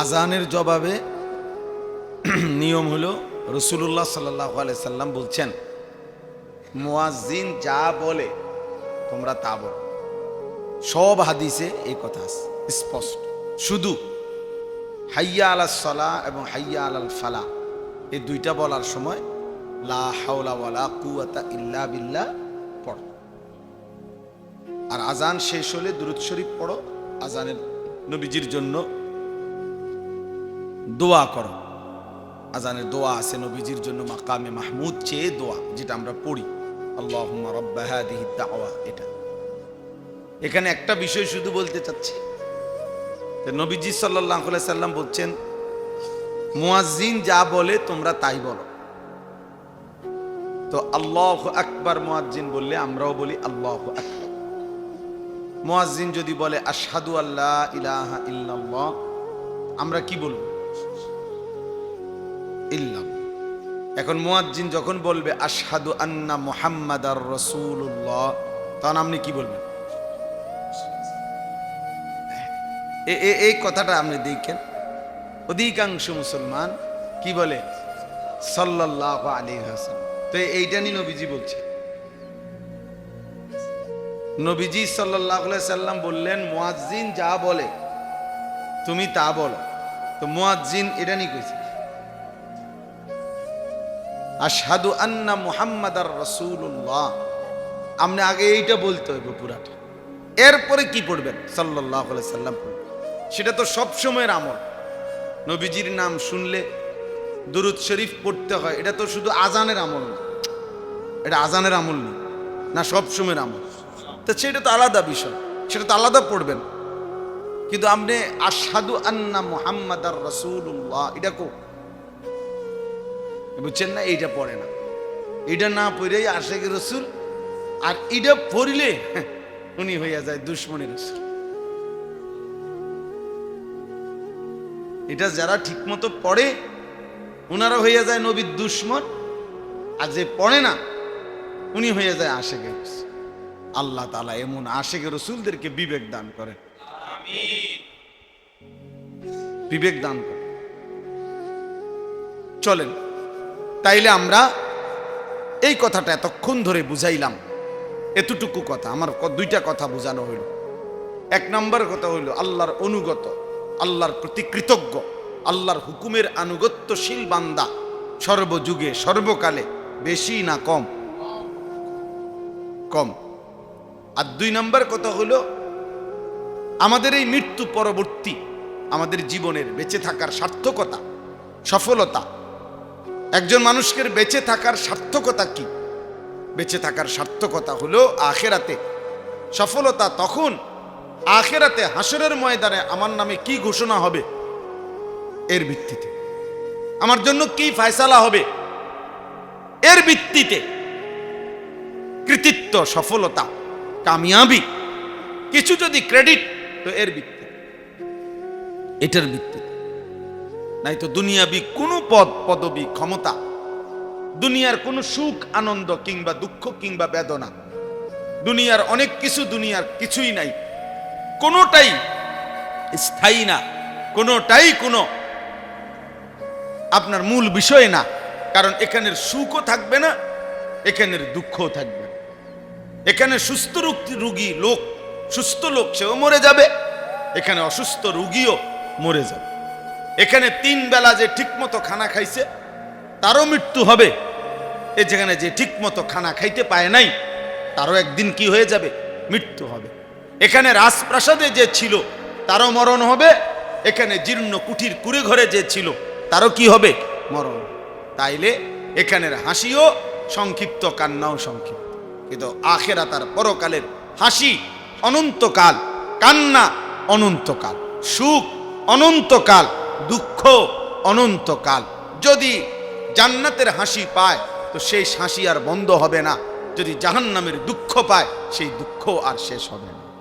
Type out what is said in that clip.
আজানের জবাবে নিয়ম হলো রসুল্লাহ সাল্লাহ সাল্লাম বলছেন, মুয়াজ্জিন যা বলে তোমরা তা বলো। সব হাদিসে এই কথা আছে, স্পষ্ট। শুধু হাইয়া আলাল সলা এবং হাইয়া আলাল ফালা, এই দুইটা বলার সময় লা হাওলা ওয়ালা কুয়াতা ইল্লা বিল্লাহ পড়ো। আর আজান শেষ হলে দুরুদ শরীফ পড়ো, আজানের নবীজির জন্য দোয়া করো। আজানের দোয়া আছে নবীজির জন্য, মাকামে মাহমুদ চেয়ে দোয়া, যেটা আমরা পড়ি। আল্লাহ রব্বা দাওয়া, এটা। এখানে একটা বিষয় শুধু বলতে চাচ্ছি। নবীজি সাল্লাম বলছেন, মুয়াজ্জিন যা বলে তোমরা তাই বলো। তো আল্লাহ আকবার মুয়াজ্জিন বললে আমরাও বলি আল্লাহ আকবার। মুয়াজ্জিন যদি বলে, আশহাদু আল্লাহ ইলাহা ইল্লাল্লাহ, আমরা কি বলব? ইল্লাম। এখন মুয়াজ্জিন যখন বলবে, আশহাদু আন্না মুহাম্মাদার রাসূলুল্লাহ তখন আপনি কি বলবেন? এই কথাটা আপনি দেখেন। অধিকাংশ মুসলমান কি বলে? সাল্লাহ আলী হাসান তো এইটা নিয়ে নবীজি বলছে। নবীজি সাল্লাহ সাল্লাম বললেন, মুয়াজ্জিন যা বলে, তুমি তা বলো। তো মুয়াজ্জিন এটা নিয়ে কইছে। আশহাদু আন্না মুহাম্মাদার রাসূলুল্লাহ। আপনি আগে এইটা বলতে হইব পুরাটা। এরপরে কি পড়বেন? সাল্লাহ সাল্লাম সেটা তো সব সময়ের আমল। নবীজির নাম শুনলে দুরুদ শরীফ পড়তে হয়। এটা তো শুধু আজানের আমল না। এটা আজানের আমল না। না সব সময়ের আমল। তো সেটা তো আলাদা বিষয়। সেটা তো আলাদা পড়বেন। কিন্তু আপনি আসাদু আন্না মুহাম্মদ আর রসুল্লাহ এটা কো? বুঝছেন না? এইটা পড়ে না। এটা না পড়েই আশেখ রসুল, আর এটা পড়লে উনি হইয়া যায় দুশ্মনী রসুল। এটা যারা ঠিকমতো পড়ে ওনারা হইয়া যায় নবীর দুশ্মন, আর যে পড়ে না, উনি হয়ে যায় আশেখ রসুল। আল্লাহ তালা এমন আশেখ রসুলদেরকে বিবেক দান করে বিবেক দান করে। চলেন, তাইলে আমরা এই কথাটা এতক্ষণ ধরে বুঝাইলাম। এতটুকু কথা, আমার দুইটা কথা বোঝানো হইল। এক নম্বর কথা হইল আল্লাহর অনুগত, আল্লাহর প্রতি কৃতজ্ঞ, আল্লাহর হুকুমের আনুগত্যশীল বান্দা। সর্বযুগে, সর্বকালে, বেশি না কম। কম। আর দুই নম্বর কথা হলো আমাদের এই মৃত্যু পরবর্তী আমাদের জীবনের বেঁচে থাকার সার্থকতা, সফলতা। একজন মানুষকে বেঁচে থাকার সার্থকতা কি? বেঁচে থাকার সার্থকতা হলো আখেরাতে সফলতা তখন, আখেরাতে হাসরের ময়দানে আমার নামে কি ঘোষণা হবে? এর ভিত্তিতে। আমার জন্য কি ফায়সালা হবে? এর ভিত্তিতে। কৃতিত্ব, সফলতা, কামিয়াবি। কিছু যদি ক্রেডিট তো এর ভিত্তিতে এটার ভিত্তিতে নাই তো দুনিয়াবি কোনো পদ, পদবি, ক্ষমতা, দুনিয়ার কোনো সুখ, আনন্দ কিংবা দুঃখ কিংবা বেদনা, দুনিয়ার অনেক কিছু দুনিয়ার কিছুই নাই কোনোটাই স্থায়ী না, কোনোটাই কোনো আপনার মূল বিষয় না, কারণ এখানের সুখও থাকবে না, এখানের দুঃখও থাকবে। এখানে সুস্থ রুগী লোক, সুস্থ লোক সেও মরে যাবে, এখানে অসুস্থ রুগীও মরে যাবে। এখানে তিন বেলা যে ঠিকমতো খানা খাইছে, তারও মৃত্যু হবে। এ যেখানে যে ঠিকমতো খানা খাইতে পায় নাই, তারও একদিন কি হয়ে যাবে? মৃত্যু হবে। এখানে রাজপ্রাসাদে যে ছিল, তারও মরণ হবে। এখানে জীর্ণ কুঠির কুড়ে ঘরে যে ছিল, তারও কি হবে? মরণ। তাইলে এখানের হাসিও সংক্ষিপ্ত, কান্নাও সংক্ষিপ্ত। কিন্তু আখেরা তার পরকালের হাসি অনন্তকাল, কান্না অনন্তকাল। সুখ অনন্তকাল, দুঃখ অনন্তকাল। যদি জান্নাতের হাসি পায়, তো সেই হাসি আর বন্ধ হবে না। যদি জাহান্নামের দুঃখ পায়, সেই দুঃখ আর শেষ হবে না।